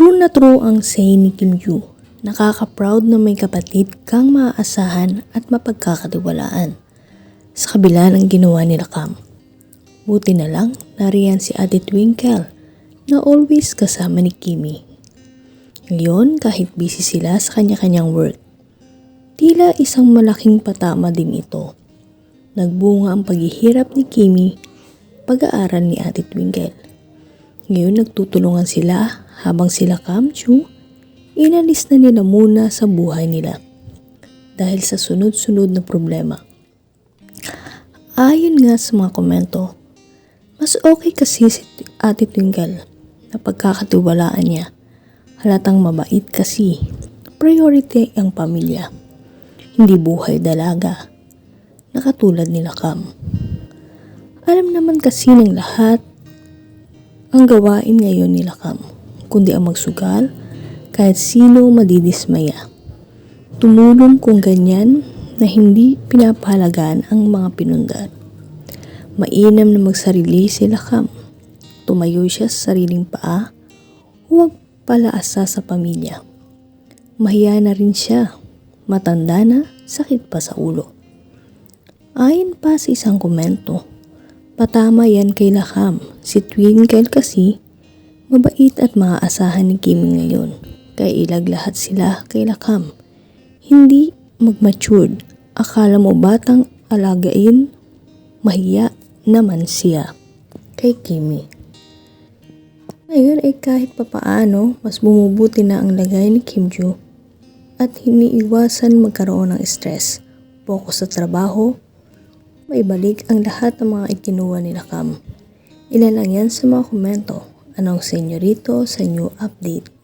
True na true ang say ni Kim Yu. Nakaka-proud na may kapatid kang maaasahan at mapagkakatiwalaan. Sa kabila ng ginawa nila Cam. Buti na lang, nariyan si Ate Twinkle na always kasama ni Kimi. Ngayon, kahit busy sila sa kanya-kanyang work, tila isang malaking patama din ito. Nagbunga ang paghihirap ni Kimi, pag-aaral ni Ate Twinkle. Ngayon nagtutulungan sila habang sila Kamchu, inalis na nila muna sa buhay nila dahil sa sunod-sunod na problema. Ayon nga sa mga komento, mas okay kasi si Ate Twinkle na pagkakatiwalaan niya. Halatang mabait kasi. Priority ang pamilya. Hindi buhay dalaga. Nakatulad nila Kam. Alam naman kasi ng lahat ang gawain ngayon nila Kam. Kundi ang magsugal kahit sino madidismaya. Tumulong kung ganyan na hindi pinapahalagaan ang mga pinundan. Mainam na magsarili sila kam. Tumayo siya sa sariling paa. Huwag palaasa sa pamilya. Mahiya na rin siya. Matanda na, sakit pa sa ulo. Ayon pa sa isang komento, patama yan kay Lakam. Si Twinkle kasi, mabait at maaasahan ni Kimi ngayon. Kaya ilag lahat sila kay Lakam. Hindi mag-matured. Akala mo batang alagain, mahiya naman siya kay Kimi. Ngayon ay kahit papaano, mas bumubuti na ang lagay ni Kim Joo at hiniiwasan magkaroon ng stress. Focus sa trabaho, may balik ang lahat ng mga ikinuha nila Kam. Ilan lang yan sa mga komento. Anong senyorito sa new update?